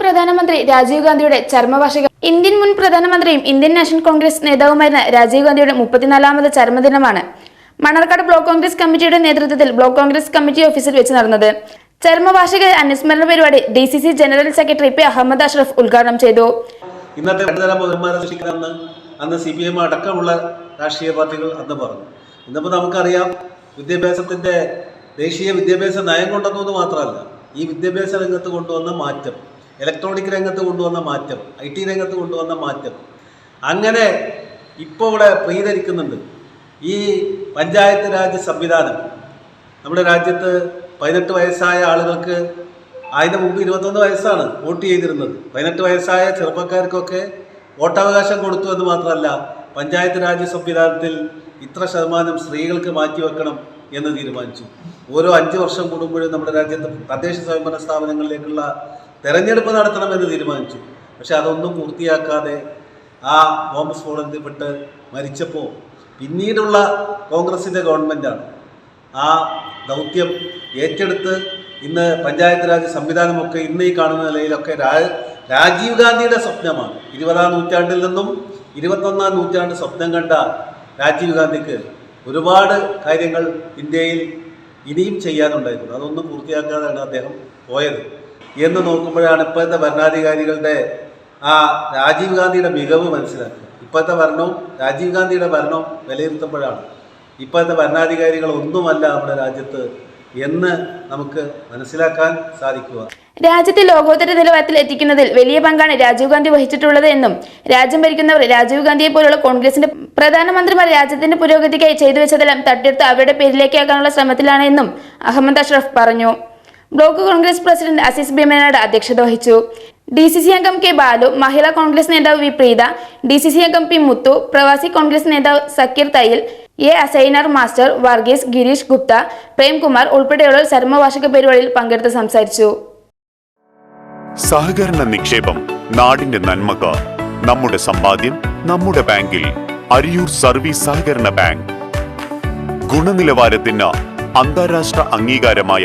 പ്രധാനമന്ത്രി രാജീവ് ഗാന്ധിയുടെ ചരമവാർഷികം. ഇന്ത്യൻ മുൻ പ്രധാനമന്ത്രിയും ഇന്ത്യൻ നാഷണൽ കോൺഗ്രസ് നേതാവുമായിരുന്ന രാജീവ് ഗാന്ധിയുടെ മുപ്പത്തിനാലാമത് ചർമ്മദിനമാണ് മണർക്കാട് ബ്ലോക്ക് കോൺഗ്രസ് കമ്മിറ്റിയുടെ നേതൃത്വത്തിൽ ബ്ലോക്ക് കോൺഗ്രസ് കമ്മിറ്റി ഓഫീസിൽ വെച്ച് നടന്നത്. ചരമവാർഷിക അനുസ്മരണ പരിപാടി D C C general secretary P Ahmed Ashraf ഉദ്ഘാടനം ചെയ്തു. ഇന്നത്തെ അന്ന് സി പി എം അടക്കമുള്ള രാഷ്ട്രീയ പാർട്ടികൾ അന്ന് പറഞ്ഞു. ഇന്നിപ്പോൾ നമുക്കറിയാം വിദ്യാഭ്യാസത്തിന്റെ ദേശീയ വിദ്യാഭ്യാസ നയം കൊണ്ടുവന്നത് മാത്രമല്ല ഈ വിദ്യാഭ്യാസ രംഗത്ത് കൊണ്ടുവന്ന മാറ്റം. ഇലക്ട്രോണിക് രംഗത്ത് കൊണ്ടുവന്ന മാറ്റം ഐ ടി രംഗത്ത് കൊണ്ടുവന്ന മാറ്റം. അങ്ങനെ ഇപ്പോൾ ഇവിടെ പ്രീതരിക്കുന്നുണ്ട് ഈ പഞ്ചായത്ത് രാജ് സംവിധാനം. നമ്മുടെ രാജ്യത്ത് പതിനെട്ട് വയസ്സായ ആളുകൾക്ക് അതിന് മുമ്പ് ഇരുപത്തൊന്ന് വയസ്സാണ് വോട്ട് ചെയ്തിരുന്നത്. പതിനെട്ട് വയസ്സായ ചെറുപ്പക്കാർക്കൊക്കെ വോട്ടവകാശം കൊടുത്തു എന്ന് മാത്രമല്ല പഞ്ചായത്ത് രാജ് സംവിധാനത്തിൽ ഇത്ര ശതമാനം സ്ത്രീകൾക്ക് മാറ്റി വെക്കണം എന്ന് തീരുമാനിച്ചു. ഓരോ അഞ്ച് വർഷം കൂടുമ്പോഴും നമ്മുടെ രാജ്യത്ത് തദ്ദേശ സ്വയംഭരണ സ്ഥാപനങ്ങളിലേക്കുള്ള തെരഞ്ഞെടുപ്പ് നടത്തണമെന്ന് തീരുമാനിച്ചു. പക്ഷെ അതൊന്നും പൂർത്തിയാക്കാതെ ആ ബോംബ് സ്ഫോടനത്തിൽപ്പെട്ട് മരിച്ചപ്പോൾ പിന്നീടുള്ള കോൺഗ്രസിന്റെ ഗവൺമെന്റാണ് ആ ദൗത്യം ഏറ്റെടുത്ത് ഇന്ന് പഞ്ചായത്ത് രാജ് സംവിധാനമൊക്കെ ഇന്ന് ഈ കാണുന്ന നിലയിലൊക്കെ രാജീവ് ഗാന്ധിയുടെ സ്വപ്നമാണ്. ഇരുപതാം നൂറ്റാണ്ടിൽ നിന്നും ഇരുപത്തൊന്നാം നൂറ്റാണ്ട് സ്വപ്നം കണ്ട രാജീവ് ഗാന്ധിക്ക് ഒരുപാട് കാര്യങ്ങൾ ഇന്ത്യയിൽ ഇനിയും ചെയ്യാനുണ്ടായിരുന്നു. അതൊന്നും പൂർത്തിയാക്കാതെയാണ് അദ്ദേഹം പോയത്. എന്ന് നോക്കുമ്പോഴാണ് ഇപ്പോഴത്തെ ഭരണാധികാരികളുടെ ആ രാജീവ് ഗാന്ധിയുടെ മികവ് മനസ്സിലാക്കുക. ഇപ്പോഴത്തെ ഭരണവും രാജീവ് ഗാന്ധിയുടെ ഭരണവും വിലയിരുത്തുമ്പോഴാണ്. ഇപ്പോഴത്തെ ഭരണാധികാരികൾ ഒന്നുമല്ല നമ്മുടെ രാജ്യത്ത് എന്ന് നമുക്ക് മനസ്സിലാക്കാൻ സാധിക്കുക. രാജ്യത്തെ ലോകോത്തര നിലവാരത്തിൽ എത്തിക്കുന്നതിൽ വലിയ പങ്കാണ് രാജീവ് ഗാന്ധി വഹിച്ചിട്ടുള്ളത് എന്നും രാജ്യം ഭരിക്കുന്നവർ രാജീവ് ഗാന്ധിയെ പോലുള്ള കോൺഗ്രസിന്റെ പ്രധാനമന്ത്രിമാർ രാജ്യത്തിന്റെ പുരോഗതിക്കായി ചെയ്തു വെച്ചതെല്ലാം തട്ടിയെടുത്ത് അവരുടെ പേരിലേക്കാക്കാനുള്ള ശ്രമത്തിലാണ് എന്നും അഹമ്മദ് അഷ്റഫ് പറഞ്ഞു. ബ്ലോക്ക് കോൺഗ്രസ് പ്രസിഡന്റ് അസീസ് ഭീമനാട് അധ്യക്ഷത വഹിച്ചു. ഡി സി സി അംഗം കെ ബാലു മഹിളാ കോൺഗ്രസ് നേതാവ് V Preetha D C C അംഗം പി മുത്തു പ്രവാസി കോൺഗ്രസ് നേതാവ് സക്കീർ തയ്യിൽ എ അസൈനർ മാസ്റ്റർ വർഗീസ് ഗിരീഷ് ഗുപ്ത പ്രേംകുമാർ ഉൾപ്പെടെയുള്ള ചരമവാർഷിക പരിപാടിയിൽ പങ്കെടുത്ത് സംസാരിച്ചു. സഹകരണ നിക്ഷേപം നാടിന്റെ നന്മക്ക് നമ്മുടെ സമ്പാദ്യം നമ്മുടെ ബാങ്കിൽ അരിയൂർ സർവീസ് സഹകരണ ബാങ്ക്. ഗുണനിലവാരത്തിന് അന്താരാഷ്ട്ര അംഗീകാരമായ